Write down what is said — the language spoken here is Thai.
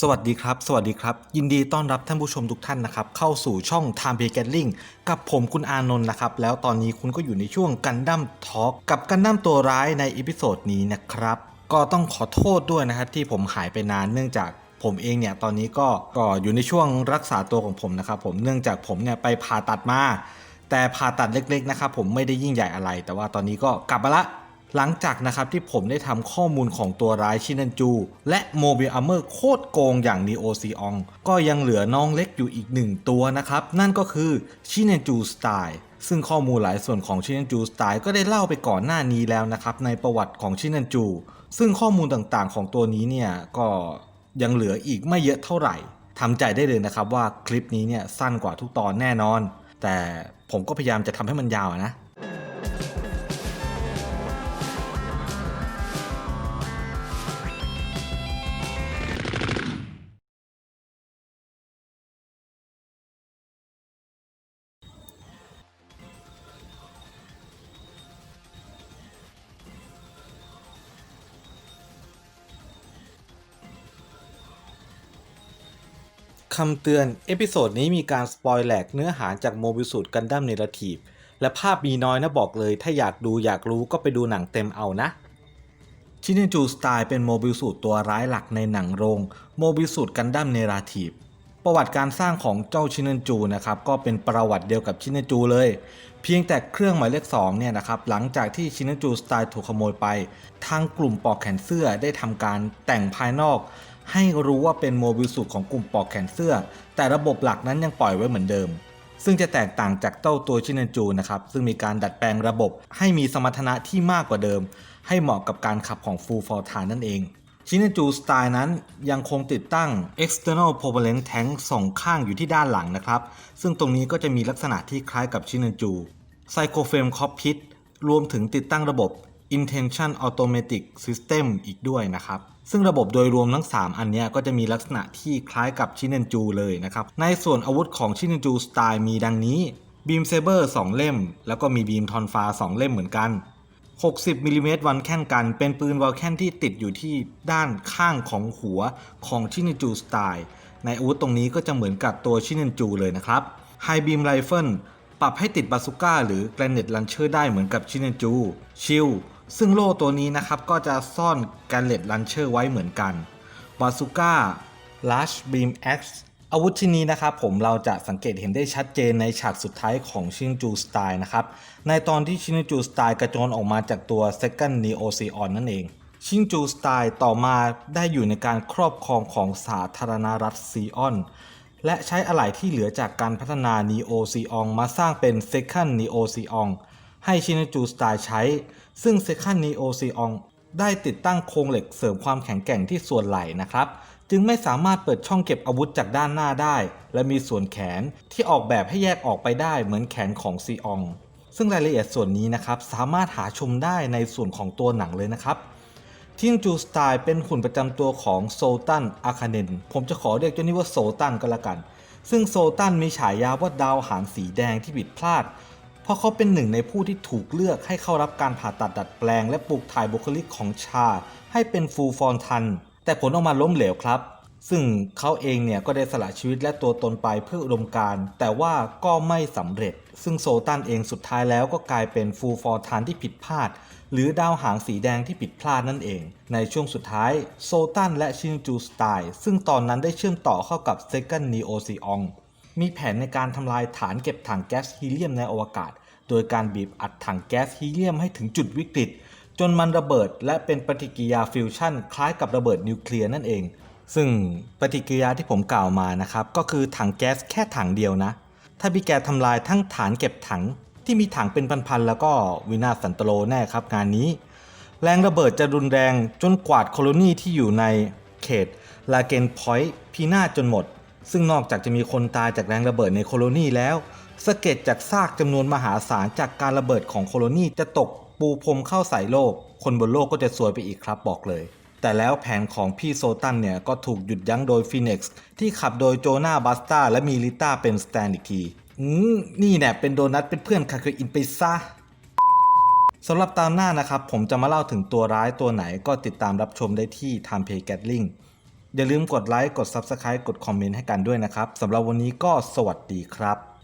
สวัสดีครับ สวัสดีครับ ยินดีต้อนรับท่านผู้ชมทุกท่านนะครับ เข้าสู่ช่อง Time p a y Gatling กับผมคุณอานนท์นะครับ แล้วตอนนี้คุณก็อยู่ในช่วงกันดั้มทอ l k กับกันดั้มตัวร้ายในอีพิโซดนี้นะครับ ก็ต้องขอโทษด้วยนะครับที่ผมหายไปนานเนื่องจากผมเองเนี่ยตอนนี้ก็ก็อยู่ในช่วงรักษาตัวของผมนะครับผมเนื่องจากผมเนี่ยไปผ่าตัดมา แต่ผ่าตัดเล็กๆนะครับผมไม่ได้ยิ่งใหญ่อะไร แต่ว่าตอนนี้ก็กลับมาละ หลังจากนะครับที่ผมได้ทำข้อมูลของตัวร้ายชินันจู และโมบิลอัมเมอร์โคตรโกงอย่างนีโอซีอองก็ยังเหลือน้องเล็กอยู่อีกหนึ่งตัวนะครับ นั่นก็คือชินันจูสไตล์ซึ่งข้อมูลหลายส่วนของชินันจูสไตล์ก็ได้เล่าไปก่อนหน้านี้แล้วนะครับในประวัติของชินันจู ซึ่งข้อมูลต่างๆของตัวนี้เนี่ยก็ยังเหลืออีกไม่เยอะเท่าไหร่ทำใจได้เลยนะครับว่าคลิปนี้เนี่ยสั้นกว่าทุกตอนแน่นอน แต่ผมก็พยายามจะทำให้มันยาวนะ คำเตือน เอพิโซดนี้มีการสปอยแหลกเนื้อหาจากโมบิสูตรกันดั้มเนรทีฟและภาพมีน้อยนะบอกเลย ถ้าอยากดูอยากรู้ก็ไปดูหนังเต็มเอานะ ชินจูสไตล์เป็นโมบิสูตรตัวร้ายหลักในหนังโรงโมบิสูตรกันดั้มเนราทีฟประวัติการสร้างของเจ้าชินจูนะครับก็เป็นประวัติเดียวกับชินจูเลย เพียงแต่เครื่องหมายเลข2เนี่ยนะครับหลังจากที่ชินจูสไตล์ถูกขโมยไป ทางกลุ่มปอกแขนเสื้อได้ทำการแต่งภายนอก ให้รู้ว่าเป็นโมบิลสูตรของกลุ่มปอกแขนเสื้อ แต่ระบบหลักนั้นยังปล่อยไว้เหมือนเดิม ซึ่งจะแตกต่างจากเต้าตัวชินันจูนะครับ ซึ่งมีการดัดแปลงระบบให้มีสมรรถนะที่มากกว่าเดิม ให้เหมาะกับการขับของ Full f o r t a นั่นเองชินันจูสไตล์นั้นยังคงติดตั้ง external propellant tank สองข้างอยู่ที่ด้านหลังนะครับ ซึ่งตรงนี้ก็จะมีลักษณะที่คล้ายกับชินันจู Psychoframe Cockpit รวมถึงติดตั้งระบบ Intention Automatic System อีกด้วยนะครับ ซึ่งระบบโดยรวมทั้ง 3 อันนี้ก็จะมีลักษณะที่คล้ายกับชิน n นจูเลยนะครับ ในส่วนอาวุธของชิน n นจูสไตล์มีดังนี้ Beam Saber 2เล่ม แล้วก็มี Beam ทอนฟ้า 2 เล่มเหมือนกัน 60มิลลิเมตรวันแค่นกัน เป็นปืนวอลแคนที่ติดอยู่ที่ด้านข้างของหัวของชิน n นจูสไตล์ในอาวุธตรงนี้ก็จะเหมือนกับตัวชิน n นจูเลยนะครับ High Beam Rifle ปรับให้ติดบาซูก้าหรือ Granite Launcher ได้เหมือนกับชิน n นจูชิล ซึ่งโล่ตัวนี้นะครับก็จะซ่อนการเล็ดลันเชอร์ไว้เหมือนกันบาซูก้า Large Beam Axe อาวุธชิ้นนี้นะครับผมเราจะสังเกตเห็นได้ชัดเจนในฉากสุดท้ายของชินจูสไตล์นะครับ ในตอนที่ชินจูสไตล์กระโจนออกมาจากตัว Second Neo Zeon นั่นเอง ชินจูสไตล์ต่อมาได้อยู่ในการครอบครองของสาธารณรัฐซีออน และใช้อะไหล่ที่เหลือจากการพัฒนา Neo Zeon มาสร้างเป็น Second Neo Zeon ให้ชินจูสไตล์ใช้ ซึ่ง Second Neo Zeon ได้ติดตั้งโครงเหล็กเสริมความแข็งแกร่งที่ส่วนไหล่นะครับ จึงไม่สามารถเปิดช่องเก็บอาวุธจากด้านหน้าได้ และมีส่วนแขนที่ออกแบบให้แยกออกไปได้เหมือนแขนของซีอองซึ่งรายละเอียดส่วนนี้นะครับสามารถหาชมได้ในส่วนของตัวหนังเลยนะครับทินจูสไตล์เป็นหุ่นประจำตัวของโซตันอาคาเนนผมจะขอเรียกเจ้านี้ว่าโซตันก็แล้วกัน ซึ่งโซตันมีฉายาว่าดาวหางสีแดงที่ผิดพลาด เพราะเขาเป็นหนึ่งในผู้ที่ถูกเลือกให้เข้ารับการผ่าตัดดัดแปลง และปลูกถ่ายบุคลิกของชา ให้เป็นฟูลฟอนทัน แต่ผลออกมาล้มเหลวครับ ซึ่งเขาเองเนี่ยก็ได้สละชีวิตและตัวตนไปเพื่ออุดมการแต่ว่าก็ไม่สำเร็จ ซึ่งโซตันเองสุดท้ายแล้วก็กลายเป็นฟูลฟอร์ทานที่ผิดพลาด หรือดาวหางสีแดงที่ผิดพลาดนั่นเอง ในช่วงสุดท้ายโซตันและชินจูสไตล์ซึ่งตอนนั้นได้เชื่อมต่อเข้ากับ Second Neo Zeon มีแผนในการทำลายฐานเก็บถังแก๊สฮีเลียมในอวกาศ โดยการบีบอัดถังแก๊สฮีเลียมให้ถึงจุดวิกฤต จนมันระเบิดและเป็นปฏิกิริยาฟิวชั่น คล้ายกับระเบิดนิวเคลียร์นั่นเอง ซึ่งปฏิกิริยาที่ผมกล่าวมานะครับ ก็คือถังแก๊สแค่ถังเดียวนะ ถ้าพี่แกทำลายทั้งฐานเก็บถังที่มีถังเป็นพันๆแล้วก็วินาศสันตโลแน่ครับงานนี้ แรงระเบิดจะรุนแรงจนกวาดโคโลนีที่อยู่ในเขตลาเกนพอยต์พินาศจนหมด ซึ่งนอกจากจะมีคนตายจากแรงระเบิดในโคโลนีแล้วสะเก็ดจากซากจำนวนมหาศาลจากการระเบิดของโคโลนีจะตกปูพรมเข้าใส่โลก คนบนโลกก็จะซวยไปอีกครับบอกเลย แต่แล้วแผนของพี่โซตันเนี่ยก็ถูกหยุดยั้งโดยฟีเน็กซ์ที่ขับโดยโจนาบัสตาและมีลิต้าเป็นสแตนอีกทีอืมนี่เนี่ยเป็นโดนัทเป็นเพื่อนคาเคอินไปซะสำหรับตามหน้านะครับ ผมจะมาเล่าถึงตัวร้ายตัวไหนก็ติดตามรับชมได้ที่ Time Play Gatling อย่าลืมกดไลค์ กด Subscribe กดคอมเมนต์ให้กันด้วยนะครับสำหรับวันนี้ก็สวัสดีครับ